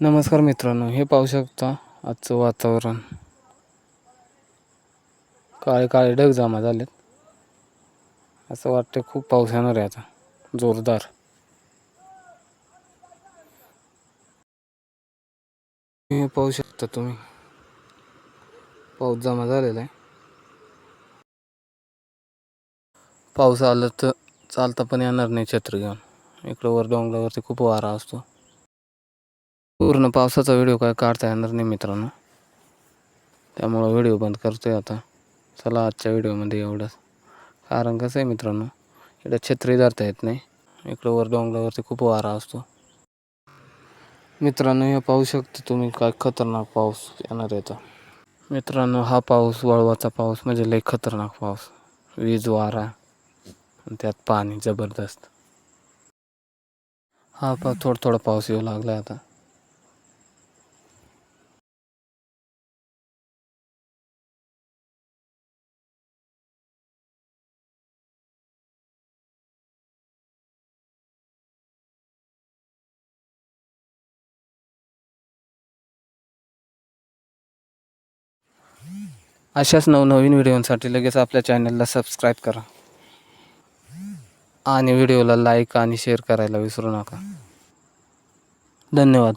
नमस्कार मित्रांनो हे पाहू शकता आजचं वातावरण. काळे काळे ढग जमा झालेत. असं वाटतं खूप पाऊस येणार आहे आता. जोरदार. हे पाहू शकता तुम्ही. पाऊस जमा झालेला आहे. पाऊस आला तर चालता पण येणार नाही छत्री घेऊन. इकडं वर डोंगरावरती खूप वारा असतो. पूर्ण पावसाचा व्हिडिओ काय काढता येणार नाही मित्रांनो. त्यामुळं व्हिडिओ बंद करतो आहे आता. चला आजच्या व्हिडिओमध्ये एवढंच. कारण कसं आहे मित्रांनो इकडं छत्री धरता येत नाही. इकडं वर डोंगरावरती खूप वारा असतो. मित्रांनो हे पाहू शकता तुम्ही काय खतरनाक पाऊस येणार आहे मित्रांनो हा पाऊस वळवाचा पाऊस म्हणजे लई खतरनाक पाऊस. वीज वारा. त्यात पाणी जबरदस्त. हा पा थोडा थोडा पाऊस येऊ लागला आता. अशाच नवनवीन व्हिडिओसाठी लगेच आपल्या चॅनलला सबस्क्राईब करा. आणि व्हिडिओला लाईक आणि शेअर करायला विसरू नका. धन्यवाद.